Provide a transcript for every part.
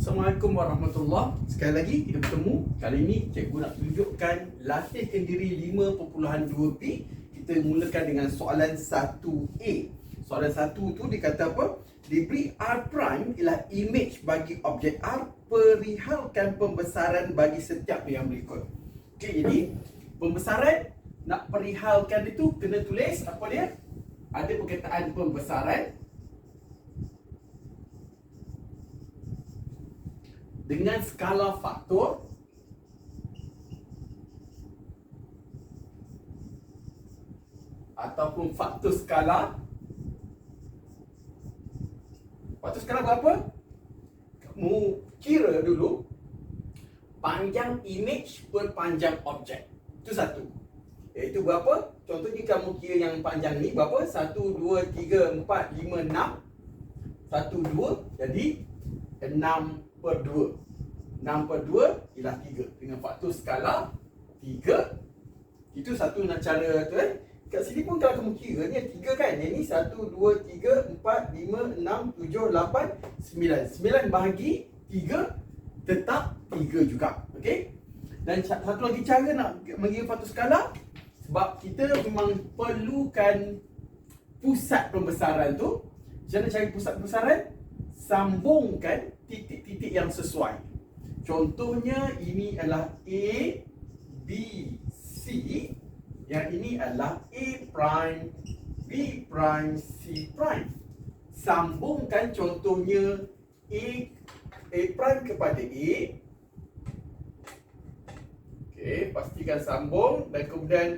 Assalamualaikum warahmatullahi Sekali lagi kita bertemu. Kali ini cikgu nak tunjukkan Latihkan diri 5.2b Kita mulakan dengan soalan 1A Soalan 1 tu dia kata apa? Diberi R prime ialah image bagi objek R Perihalkan pembesaran bagi setiap yang berikut. Okey, jadi Pembesaran Nak perihalkan itu kena tulis apa dia? Ada perkataan pembesaran dengan skala faktor ataupun faktor skala faktor skala berapa? kamu kira dulu panjang image per panjang objek itu satu iaitu berapa? contohnya kamu kira yang panjang ni berapa? 1, 2, 3, 4, 5, 6 1, 2 jadi 6 per 2 6 per 2 ialah 3 Dengan faktor skala 3 Itu satu nak cara tu eh. Kat sini pun kalau kamu kira ni 3 kan? Yang ni 1, 2, 3, 4, 5, 6, 7, 8 9 9 bahagi 3 Tetap 3 juga. Okay Dan satu lagi cara nak mengira faktor skala Sebab kita memang perlukan Pusat pembesaran tu. Macam mana cari pusat pembesaran Sambungkan titik-titik yang sesuai. Contohnya ini adalah A, B, C. Yang ini adalah A prime, B prime, C prime. Sambungkan contohnya A, A prime kepada A. Okey, pastikan sambung dan kemudian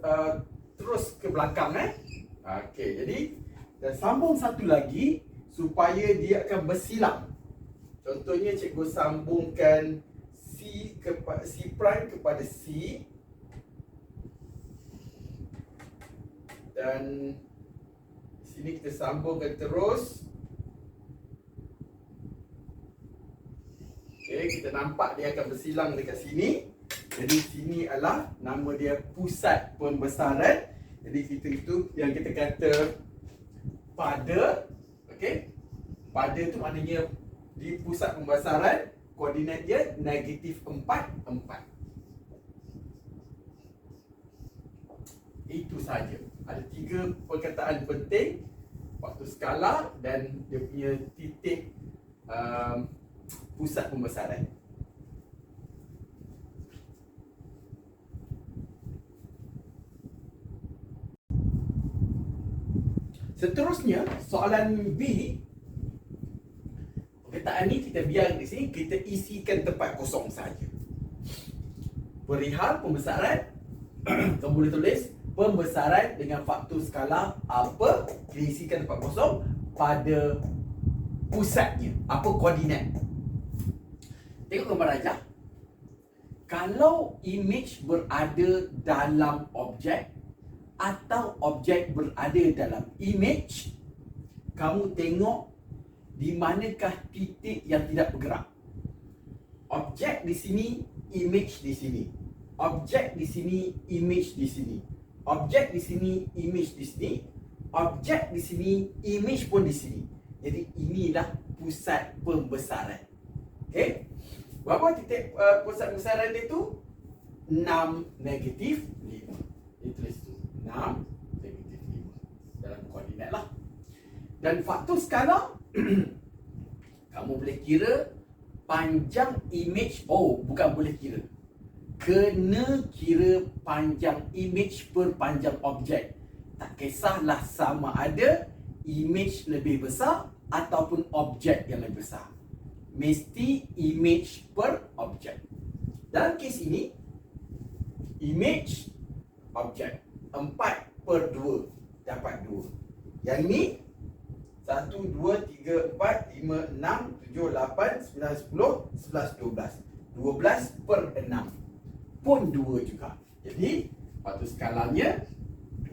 uh, terus ke belakang eh. Okey, jadi dan sambung satu lagi supaya dia akan bersilang. Contohnya cikgu sambungkan C kepada C prime kepada C dan sini kita sambungkan terus. Okey, kita nampak dia akan bersilang dekat sini. Jadi sini adalah nama dia pusat pembesaran. Jadi kita itu yang kita kata pada okey. Pada tu maknanya di pusat pembesaran koordinat dia negatif 4 4. Itu saja. Ada tiga perkataan penting waktu skala dan dia punya titik um, pusat pembesaran. Seterusnya, soalan B Perkataan ni kita biar di sini Kita isikan tempat kosong saja. Perihal pembesaran Kamu boleh tulis Pembesaran dengan faktor skala Apa Kita isikan tempat kosong Pada pusatnya Apa koordinat Tengok gambar aja. Kalau image berada dalam objek atau objek berada dalam image kamu tengok di manakah titik yang tidak bergerak. Objek di sini image di sini. Objek di sini image di sini. Objek di sini image di sini. Objek di sini image pun di sini. Jadi inilah pusat pembesaran. Okey? Berapa titik uh, pusat pembesaran dia tu? 6 negatif 5 ditulis tu 6 negatif 5 dalam koordinat lah. Dan faktor skala kamu boleh kira panjang image oh bukan boleh kira. Kena kira panjang image per panjang objek. Tak kisahlah sama ada image lebih besar ataupun objek yang lebih besar. Mesti image per objek. Dalam kes ini image objek 4 per 2 dapat 2 Yang ni 1, 2, 3, 4, 5, 6, 7, 8, 9, 10, 11, 12 12 per 6 Pun 2 juga. Jadi Lepas skalanya 2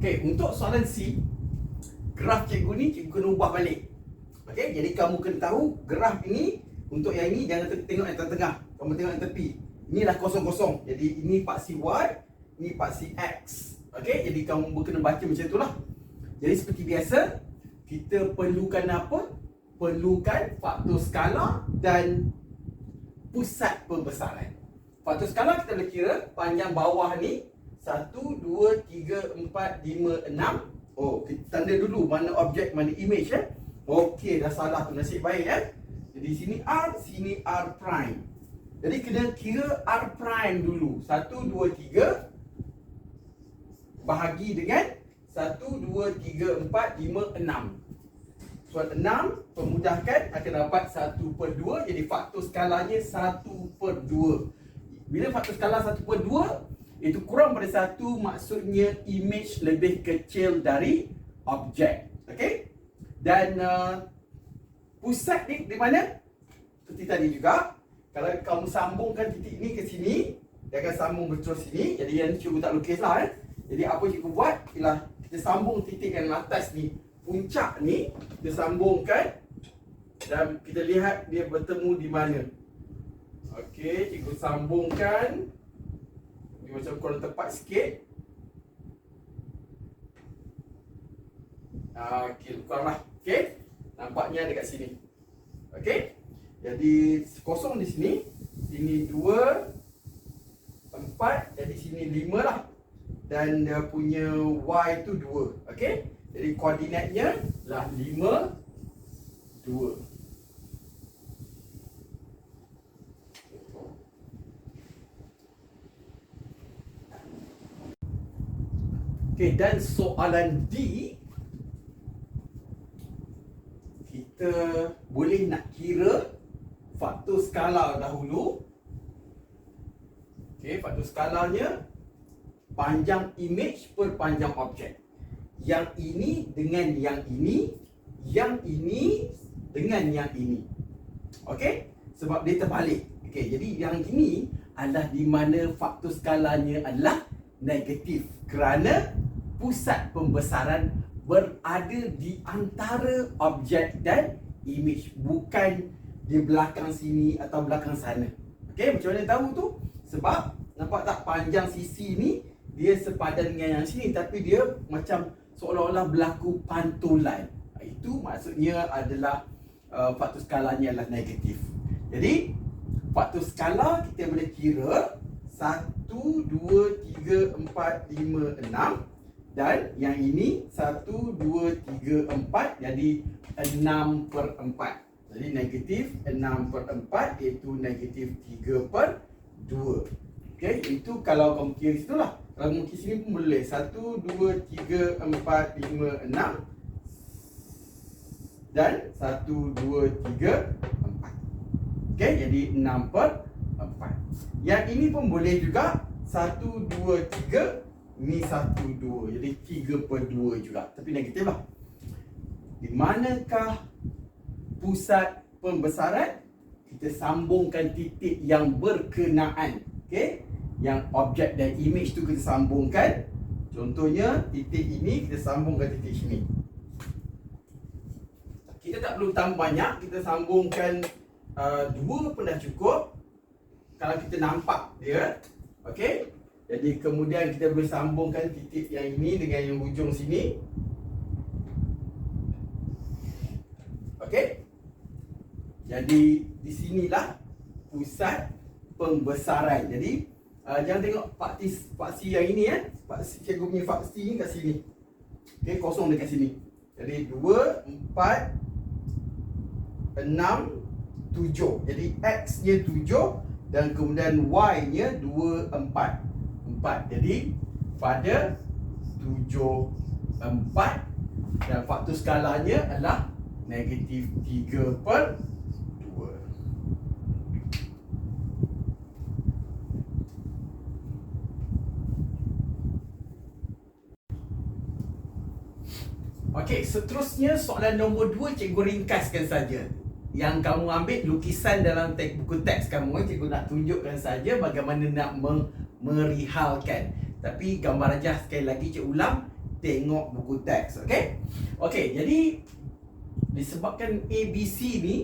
Okey, untuk soalan C graf cikgu ni cikgu kena ubah balik. Okey, jadi kamu kena tahu graf ini untuk yang ini jangan tengok yang tengah-tengah. Kamu tengok yang tepi. Inilah kosong-kosong. Jadi ini paksi Y, ini paksi X. Okey, jadi kamu kena baca macam itulah. Jadi seperti biasa, kita perlukan apa? Perlukan faktor skala dan pusat pembesaran. Faktor skala kita boleh kira panjang bawah ni 1, 2, 3, 4, 5, 6 Oh, kita tanda dulu mana objek, mana image eh? Okey, dah salah tu nasib baik eh? Jadi sini R, sini R prime. Jadi kena kira R prime dulu. 1, 2, 3 Bahagi dengan 1, 2, 3, 4, 5, 6 Soal 6 Pemudahkan akan dapat 1 per 2 Jadi faktor skalanya 1 per 2 bila faktor skala 1 per 2 Itu kurang pada 1 Maksudnya image lebih kecil dari objek Okay Dan uh, Pusat ni di mana? Seperti tadi juga Kalau kamu sambungkan titik ni ke sini Dia akan sambung betul sini Jadi yang cikgu tak lukis lah eh. Jadi apa cikgu buat Ialah kita sambung titik yang atas ni Puncak ni Kita sambungkan Dan kita lihat dia bertemu di mana Okey, cikgu sambungkan. Ini macam kurang tepat sikit. Ah, okey, kuranglah. Okey. Nampaknya dekat sini. Okey. Jadi kosong di sini. Sini 2 4 jadi sini 5 lah. Dan dia punya y tu 2. Okey. Jadi koordinatnya lah 5 2. Okey dan soalan D kita boleh nak kira faktor skala dahulu. Okey, faktor skalanya panjang image per panjang objek. Yang ini dengan yang ini, yang ini dengan yang ini. Okey? Sebab dia terbalik. Okey, jadi yang ini adalah di mana faktor skalanya adalah negatif kerana pusat pembesaran berada di antara objek dan image bukan di belakang sini atau belakang sana. Okey, macam mana tahu tu? Sebab nampak tak panjang sisi ni dia sepadan dengan yang sini tapi dia macam seolah-olah berlaku pantulan. Itu maksudnya adalah uh, faktor skalanya adalah negatif. Jadi faktor skala kita boleh kira 1 2 3 4 5 6 dan yang ini 1, 2, 3, 4 Jadi 6 per 4 Jadi negatif 6 per 4 Iaitu negatif 3 per 2 Okay, itu kalau kamu kira situ lah Kalau kamu kira sini pun boleh. 1, 2, 3, 4, 5, 6 Dan 1, 2, 3, 4 Okay, jadi 6 per 4 Yang ini pun boleh juga. 1, 2, 3, Ni satu dua. Jadi tiga per dua juga. Tapi negatif lah. Di manakah Pusat pembesaran? Kita sambungkan titik yang berkenaan Okay Yang objek dan image tu kita sambungkan. Contohnya titik ini kita sambungkan titik sini Kita tak perlu tambah banyak. Kita sambungkan uh, Dua pun dah cukup. Kalau kita nampak dia Okay jadi kemudian kita boleh sambungkan titik yang ini dengan yang hujung sini. Okey. Jadi di sinilah pusat pembesaran. Jadi uh, jangan tengok faksi faksi yang ini ya. Faksi cikgu punya faksi ni kat sini. Okey, kosong dekat sini. Jadi 2 4 6 7. Jadi x-nya 7 dan kemudian y-nya 2 4 empat Jadi pada tujuh empat Dan faktor skalanya adalah Negatif tiga per dua Okey, seterusnya soalan nombor dua cikgu ringkaskan saja. Yang kamu ambil lukisan dalam tek, buku teks kamu, cikgu nak tunjukkan saja bagaimana nak merihalkan. Tapi gambar aja sekali lagi cik ulang tengok buku teks, okey? Okey, jadi disebabkan ABC ni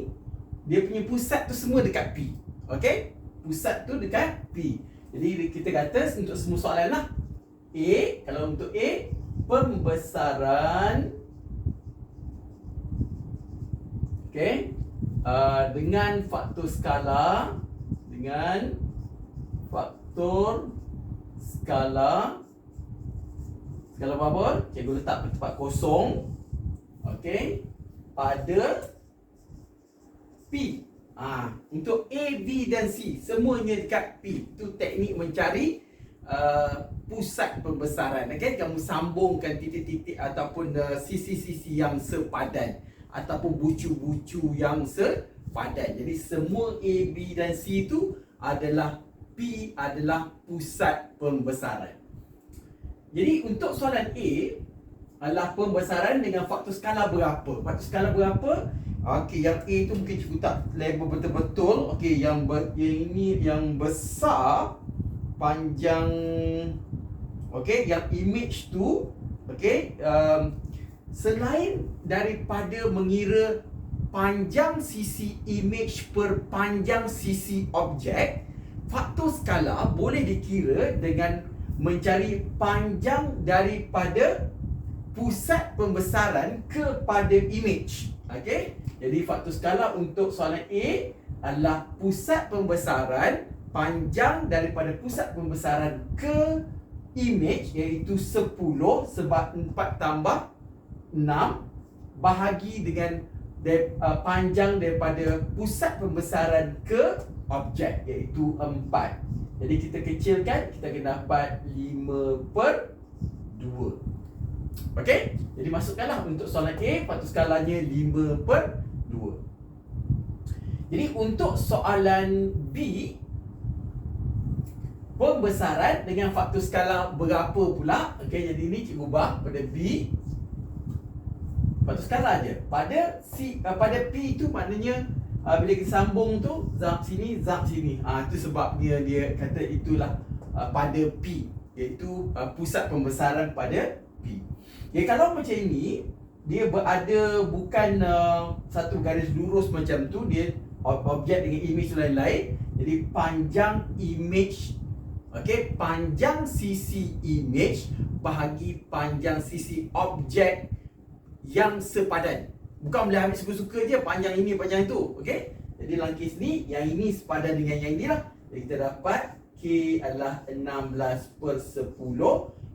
dia punya pusat tu semua dekat P. Okey? pusat tu dekat P. Jadi kita kata untuk semua soalan lah. A, kalau untuk A, pembesaran Okay uh, Dengan faktor skala Dengan faktor skala Skala berapa? Cikgu letak tempat kosong. Okay. Pada P. Ha, Untuk A, B dan C Semuanya dekat P. Itu teknik mencari uh, Pusat pembesaran. Okay Kamu sambungkan titik-titik Ataupun uh, sisi-sisi yang sepadan Ataupun bucu-bucu yang sepadan Jadi semua A, B dan C itu Adalah P adalah pusat pembesaran jadi untuk soalan A adalah pembesaran dengan faktor skala berapa? Faktor skala berapa? Okey, yang A tu mungkin cikgu tak label betul-betul. Okey, yang ber, yang ini yang besar panjang okey, yang image tu okey, um, selain daripada mengira panjang sisi image per panjang sisi objek, faktor skala boleh dikira dengan mencari panjang daripada pusat pembesaran kepada image. Okey? Jadi faktor skala untuk soalan A adalah pusat pembesaran panjang daripada pusat pembesaran ke image iaitu 10 sebab 4 tambah 6 bahagi dengan de, uh, panjang daripada pusat pembesaran ke objek iaitu 4. Jadi kita kecilkan Kita akan dapat 5 per 2 Okey Jadi masukkanlah untuk soalan A Faktor skalanya 5 per 2 Jadi untuk soalan B Pembesaran dengan faktor skala berapa pula? Okey jadi ini cikgu ubah pada B Faktor skala je Pada C, uh, pada P itu maknanya uh, bila kita sambung tu zap sini zap sini. Ah uh, itu sebab dia dia kata itulah uh, pada P. Iaitu uh, pusat pembesaran pada P. Ya kalau macam ini dia berada bukan uh, satu garis lurus macam tu dia objek dengan image lain-lain. Jadi panjang image okey panjang sisi image bahagi panjang sisi objek yang sepadan. Bukan boleh ambil suka-suka je Panjang ini, panjang itu. Okey? Jadi langkis ni Yang ini sepadan dengan yang ini lah Jadi kita dapat K adalah 16 per 10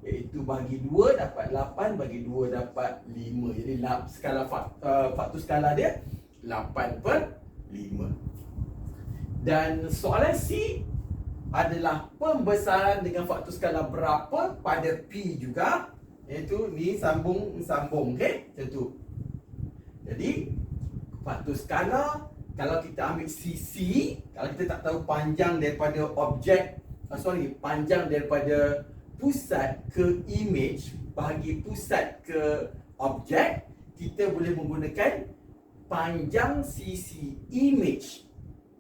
Iaitu bagi 2 dapat 8 Bagi 2 dapat 5 Jadi skala uh, faktor skala dia 8 per 5 Dan soalan C adalah pembesaran dengan faktor skala berapa pada P juga Iaitu ni sambung sambung okey macam tu jadi faktor skala kalau kita ambil sisi, kalau kita tak tahu panjang daripada objek, uh, sorry, panjang daripada pusat ke image bagi pusat ke objek, kita boleh menggunakan panjang sisi image.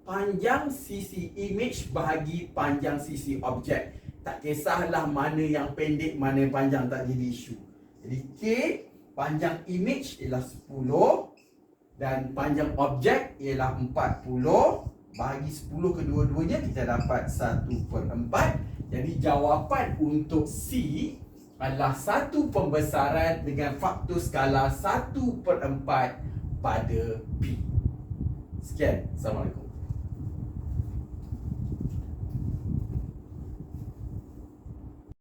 Panjang sisi image bagi panjang sisi objek. Tak kisahlah mana yang pendek, mana yang panjang tak jadi isu. Jadi K panjang image ialah 10 dan panjang objek ialah 40 bagi 10 kedua-duanya kita dapat 1 per 4 jadi jawapan untuk C adalah satu pembesaran dengan faktor skala 1 per 4 pada P. Sekian. Assalamualaikum